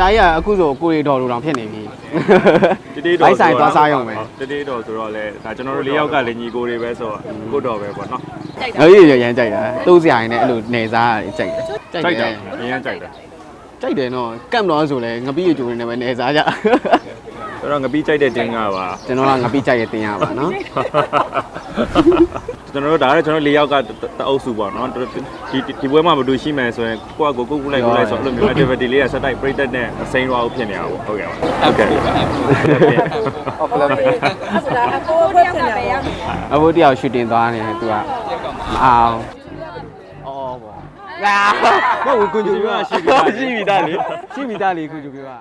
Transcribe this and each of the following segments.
တာကြီးကအခုဆိုကိုရီတော်လိုတောင်ဖြစ်နေပြီတတိတော်ဘိုက်ဆိုင်သွားစားရုံပဲတတိတော်ဆိုတော့လေဒါကျွန်တော်တို့လေးယောက်ကလည်းညီကိုတွေပဲဆိုတော့ကိုတော်ပဲပေါ့နော်အေးရရမ်းကြိုက်တာတိုးစရာရင်းနဲ့အဲ့လိုနေစားရတယ်ကြိုက်တယ်ကြိုက်တယ်အရင်ကြိုက်တယ်ကြိုက်တယ်နော်ကမ်တော့ဆိုလဲငပိရကျိုးနေနဲ့ပဲနေစားကြဆိုတော့ငပိကြိုက်တဲ့တင်းကပါကျွန်တော်ကငပိကြိုက်ရတင်ရပါနော် ကျွန်တော်တို့ဒါလည်းကျွန်တော်လေးယောက်ကတအုပ်စုပေါ့နော်ဒီဒီပွဲမှာမတူရှိမယ်ဆိုရင်ကိုကကိုကုတ်ကုလိုက်ကုလိုက်ဆိုအဲ့လိုမျိုး activity လေးကဆက်တိုက်ပြိတက်နဲ့အစိမ်းရွာကိုဖြစ်နေတာပေါ့ဟုတ်ကဲ့ပါဟုတ်ကဲ့ဟုတ်ကဲ့အဲ့ဒါအကိုဘက်ပြန်ရအောင်အခုတယောက်ရှူတင်သွားနေတယ်သူကမအောင်အော်ဗောလာမဟုတ်ကွန်ဂျူပြောရှိပြီရှိပြီသားလေရှိပြီသားလေကွန်ဂျူပြော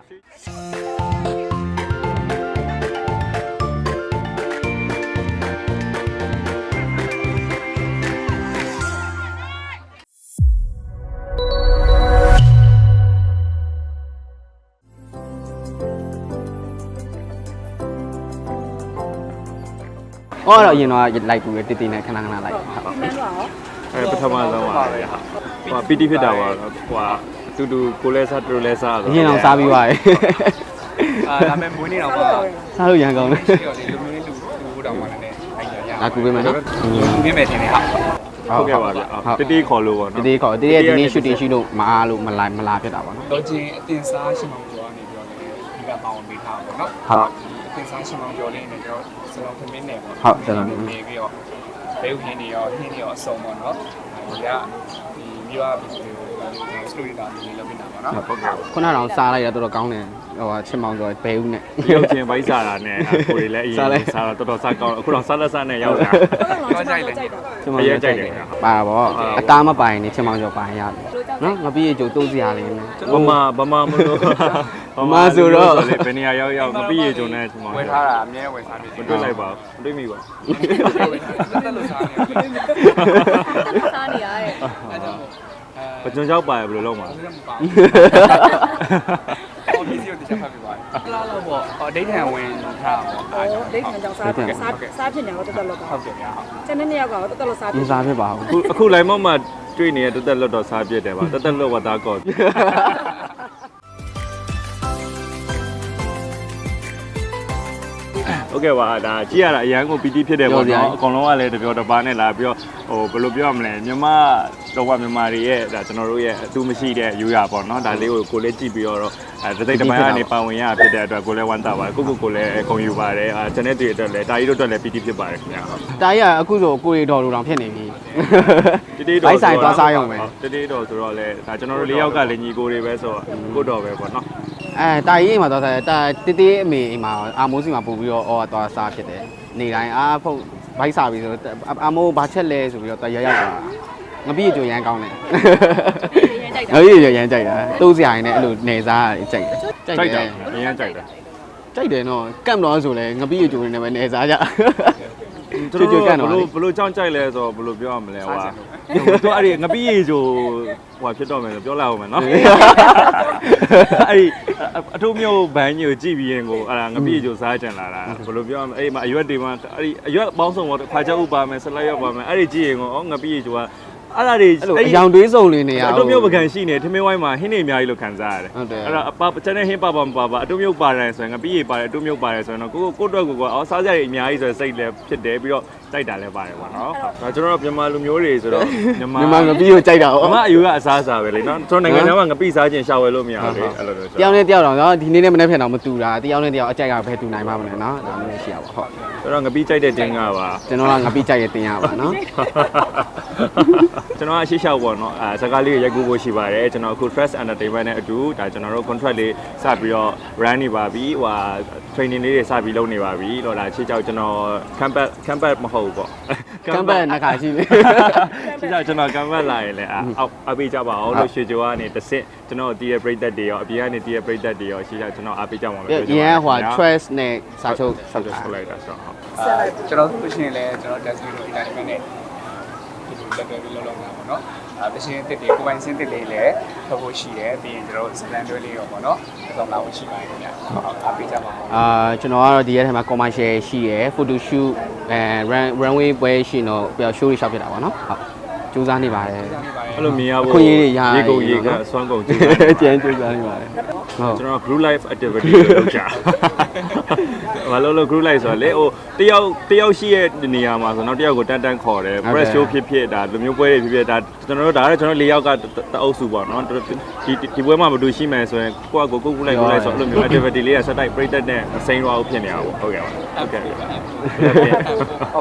ကဟောတော့အရင်တော့လိုက်ကူရတည်တည်နဲ့ခဏခဏလိုက်ဟုတ်မင်းတို့ရောအဲပထမဆုံးပါပဲဟိုပီတီဖြစ်တာပါဟိုအတူတူကိုလဲစားတူလဲစားအရင်တော့စားပြီးသွားတယ်အာဒါမဲ့မွေးနေတော့ပါစားလို့ရန်ကောင်းတယ်ဒီတော့ဒီလူမျိုးလေးလူလူတော့မှလည်းအဲ့ဒါရငါကူပေးမယ်နော်ကူပေးမယ်ထင်တယ်ဟာဟုတ်ကဲ့ပါဗျတတိခေါ်လို့ပေါ့တနော်ည်တည်ခေါ်တည်ရဲ့ဒီနေ့ရှူတင်ရှိလို့မအားလို့မလာမလာဖြစ်တာပါနော်တော့ချင်းအတင်စားရှင်မောင်ကျော်ကနေပြောတယ်ဒီကပေါင်းပေးထားပါတော့ဟုတ် အတင်စားရှင်မောင်ကျော်လေးနဲ့ကျွန်တော်စလုံးသမင်းနဲ့ပေါ့ဟုတ်စလုံးသမင်းနေပြီးတော့ဘဲဥဟင်းနေရောဟင်းနေရောအစုံပေါ့နော်ဒီကဒီမြို့အပြည်ကို စလိုရီတာနေလုပ်နေတာပေါ့နော်ဟုတ်ကဲ့ခုနကတော့စားလိုက်တာတော်တော်ကောင်းတယ်ဟိုချစ်မောင်ဆိုဘဲဦးနဲ့ရုပ်ချင်းဘိုက်စားတာနဲ့ကိုယ်လည်းအရင်စားတော့တော်တော်စားကောင်းအခုတော့စားလက်စားနဲ့ရောက်တာတော့ကြိုက်တယ်ကြိုက်တာချစ်မောင်ဆိုပါပါအသားမပိုင်နေချစ်မောင်ဆိုပိုင်ရတယ်နော်ငါပြီးရကြိုတိုးစရာလေးနဲ့ဗမာဗမာမလို့လေဘယ်နေရာရောက်ရောက်မပြီးရကြုံနေချင်ပါဝယ်ထားတာအမြဲဝယ်ထားပြီးမတွေ့လိုက်ပါမတွေ့မိပါတက်လို့စားနေတယ်စားနေရတဲ့အဲ့ကြောင့်အဲ ပကြွန်ရောက်ပါရဘယ်လိုလုပ်မှာဘယ်လိုမပါဘူးဟိုဒီစီကိုတစ်ချက်ဖတ်ပြပါဟုတ်လားလို့ပေါ့အဒိဋ္ဌံဝင်ထားပါပေါ့ဟောဒိတ်ခံကြောင့်စားစားစားဖြစ်နေတော့တော်တော်လောက်ပါဟုတ်ကဲ့ဗျာဟုတ်ကျန်တဲ့နေ့ရောက်တော့တော်တော်လောက်စားမဖြစ်စားဖြစ်ပါဘူးအခုအခုလိုင်းမောက်မှာတွေ့နေတဲ့တက်တက်လွတ်တော့စားပြစ်တယ်ပါတက်တက်လွတ်ဝတ်သားကော့ ဟုတ်ကဲ့ပါဒါကြည့်ရတာအရန်ကိုပီတိဖြစ်တယ်ပေါ့နော်အကောင်လုံးကလည်းတပြောတပါးနဲ့လာပြီးတော့ဟိုဘယ်လိုပြောရမလဲမြန်မာတော့ကမြန်မာတွေရဲ့ဒါကျွန်တော်တို့ရဲ့အတူမရှိတဲ့ရိုးရာပေါ့နော်ဒါလေးကိုကိုလည်းကြည့်ပြီးတော့တသိတပိုင်းကနေပါဝင်ရဖြစ်တဲ့အတွက်ကိုလည်းဝမ်းသာပါတယ်ကိုကိုကိုလည်းခုံယူပါတယ်အာကျွန်내တွေအတွက်လည်းတာကြီးတို့အတွက်လည်းပီတိဖြစ်ပါတယ်ခင်ဗျာတာကြီးကအခုဆိုကိုရီတော်လိုတောင်ဖြစ်နေပြီတတိတော်ဘိုက်ဆိုင်သွားစားရုံပဲတတိတော်ဆိုတော့လေဒါကျွန်တော်တို့၄ယောက်ကလည်းညီကိုတွေပဲဆိုတော့ကိုတော်ပဲပေါ့နော် အဲတာကြီးအိမ်မှာသွားစားတယ်တာတည်တည်အမေအိမ်မှာအာမိုးစီမှာပို့ပြီးတော့အော်သွားစားဖြစ်တယ်နေတိုင်းအာဖုတ်ဘိုက်စားပြီးဆိုအာမိုးဘာချက်လဲဆိုပြီးတော့တရရောက်သွားငပိရကြိုရမ်းကောင်းတယ်ရမ်းကြိုက်တာငပိရရမ်းကြိုက်တာတိုးစရာရင်းနဲ့အဲ့လိုနေစားရတယ်ကြိုက်တယ်ကြိုက်တယ်အရင်ကြိုက်တယ်ကြိုက်တယ်နော်ကမ်တော့ဆိုလဲငပိရကြိုနေနဲ့ပဲနေစားကြ သူတို့ဘလို့ဘလို့ကြောင်းကြိုက်လဲဆိုတော့ဘလို့ပြောရမလဲဟွာသူအဲ့ဒီငပိရေချိုဟွာဖြစ်တော့မယ်ဆိုပြောလိုက်အောင်မယ်နော်အဲ့ဒီအထုံးမျိုးဘန်းကြီးကိုကြည့်ပြီးရင်ကိုအဲ့ဒါငပိရေချိုစားကြံလာတာဘလို့ပြောရမလဲအဲ့မှာအရွက်တွေမှာအဲ့ဒီအရွက်ပေါင်းစုံပေါ့ခါချက်ဥပါမယ်ဆလိုက်ရောက်ပါမယ်အဲ့ဒီကြည့်ရင်ကိုဩငပိရေချိုက အဲ့ဒါတွေအဲ့လိုအယောင်တွေးစုံလေးနေရအတုံးမျိုးပကံရှိနေထမင်းဝိုင်းမှာဟင်းနေအများကြီးလို့ခံစားရတယ်ဟုတ်တယ်အဲ့တော့အပကျန်တဲ့ဟင်းပါပါမပါပါအတုံးမျိုးပါတယ်ဆိုရင်ငပိရေပါတယ်အတုံးမျိုးပါတယ်ဆိုရင်တော့ကိုကိုကိုအတွက်ကိုကအော်စားကြရအများကြီးဆိုစိတ်လည်းဖြစ်တယ်ပြီးတော့တိုက်တာလည်းပါတယ်ပေါ့နော်ဒါကျွန်တော်တို့မြန်မာလူမျိုးတွေဆိုတော့မြန်မာမြန်မာငပိကိုကြိုက်တာမဟုတ်မအယူကအစားအစာပဲလေနော်ကျွန်တော်နိုင်ငံခြားမှာငပိစားခြင်းရှာဝယ်လို့မရဘူးလေအဲ့လိုမျိုးတယောက်နဲ့တယောက်တော့နော်ဒီနေ့နဲ့မနေ့ဖက်တော့မတူတာတယောက်နဲ့တယောက်အကြိုက်ကဘယ်တူနိုင်မှာမလဲနော်ဒါမျိုးရှိရပါဟုတ်ကျွန်တော်ငပိကြိုက်တဲ့တင်းကပါကျွန်တော်ကငပိကြိုက်ရတင်ရပါနော်ကျွန်တော်အရှိရှောက်ပေါ့နော်အဲစကားလေးကိုရိုက်ကူးဖို့ရှိပါတယ်ကျွန်တော်အခု Trust Entertainment နဲ့အတူဒါကျွန်တော်တို့ contract လေးစပြီးတော့ run နေပါပြီဟိုဟာ training လေးတွေစပြီးလုပ်နေပါပြီတော့ဒါချစ်ကြောက်ကျွန်တော် campus campus မဟုတ်ဘူးပေါ့ ကမ်ဘတ်နှခါရှိပြီချစ်ကြောက်ကျွန်တော် campus လာရင်လည်းအောက်အပေးကြပါအောင်လို့ရွှေကျော်ကနေတစ်ဆင့်ကျွန်တော်တည်ရပြိသက်တွေရောအပြင်ကနေတည်ရပြိသက်တွေရောရှိကြကျွန်တော်အားပေးကြပါမယ်ရန်ဟို trust နဲ့စာချုပ်ဆောဆောက်က်တာတာဆောက်လိုက်တာဆိုတော့ဟုတ်အဲကျွန်တော်တို့ရှင်လည်းကျွန်တော် test လို့ဒီတိုင်းပဲနဲ့ဒီ လိုလက်တွေ့လောက်လောက်တာပေါ့နော်အဲတရှင်တစ်တွေကိုပိုင်စင်းတစ်လေးလည်းထုတ်ဖို့ရှိတယ်ပြီးရင်ကျွန်တော်စတန်တွဲလေးရောပေါ့နော်အဆောင်လာဖို့ရှိပါတယ်ခင်ဗျာအားပေးကြပါဦးအာကျွန်တော်ကတော့ဒီရက်ထဲမှာ commercial ရှိရယ် photo shoot အဲ run runway ပွဲရှိရင်တော့ပြော show တွေရှောက်ဖြစ်တာပါနော်ဟုတ် ကြစူးစမ်းနေပါတယ်အဲ့လိုမြင်ရဖို့အခွင့်အရေးတွေရရေကုန်ရေကနော်စွမ်းကုန်ကြည့်တယ်ကျန်းစူးစမ်းနေပါတယ်ဟုတ်ကျွန်တော် group life activity ကိုလုပ်ကြ။ဘာလို့လဲ group life ဆိုတော့လေဟိုတယောက်တယောက်ရှိရဲ့နေရာမှာဆိုတော့တယောက်ကိုတန်းတန်းခေါ်တယ် press show ဖြစ်ဖြစ်ဒါလူမျိုးပွဲတွေဖြစ်ဖြစ်ဒါကျွန်တော်တို့ဒါလည်းကျွန်တော်၄ယောက်ကတအုပ်စုပေါ့နော်ဒီဒီပွဲမှာမတူရှိမယ်ဆိုရင်ကိုယ့်အကိုကို group life group life ဆိုအဲ့လိုမျိုး activity လေးကဆက်တိုက်ပြိတက်တဲ့စိန်ရွာကိုဖြစ်နေတာပေါ့ဟုတ်ကဲ့ပါဟုတ်ကဲ့ဟုတ်ကဲ့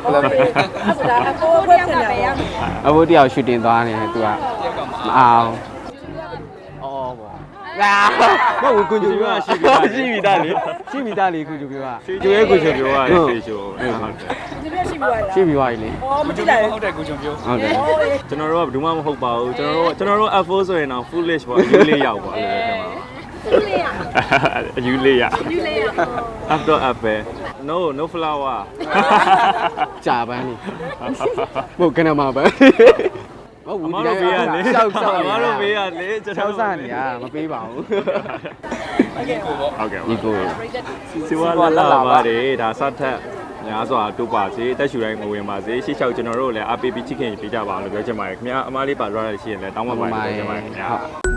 အဲ့ဒါအကိုဘွဲ့ဖြစ်နေရအဘိုးတယောက်ရှူတင်သွားနေသူကမအောင်အော်ပေါ့လာမဟုတ်ကွန်ဂျူပြောရှိပြီသားလေရှိပြီသားလေကွန်ဂျူပြောကရွှေကျွဲကိုချေပြောရတယ်ရွှေချိုဟုတ်တယ်ဒီပြရှိပြီးသွားလားရှိပြီသွားပြီလေအော်မကြည့်လိုက်ဟုတ်တယ်ကိုချုံပြောဟုတ်တယ်ကျွန်တော်တို့ကဘယ်သူမှမဟုတ်ပါဘူးကျွန်တော်တို့ကျွန်တော်တို့ F4 ဆိုရင်တော့ foolish ပေါ့အယူလေးရောက်ပေါ့အဲ့လိုပဲကျွန်တော်အယူလေးရအယူလေးရ after up ပဲ no no flower ကြာပန်းနေမဟုတ်ကနမပန်းဟုတ်အဘူးမတို့ပေးရလေရှောက်ဆောက်အမတို့ပေးရလေကျွန်ရှောတော်က်စားနေရမပေးပါဘူးဟုတ်ကဲ့ဒီကိုစီဝါလာလာပါတယ်ဒါစထက်များစွာတိုးပါစေတက်ရှူတိုင်းမဝင်ပါစေရှေ့လျှောက်ကျွန်တော်တို့လည်းအပီပီချစ်ခင်ပေးကြပါအောင်လို့ပြောချင်ပါတယ်ခင်ဗျာအမားလေးပါသွားရရှိရင်လည်းတောင်းပန်ပါတယ်ပြောချင်ပါတယ်ခင်ဗျာဟုတ်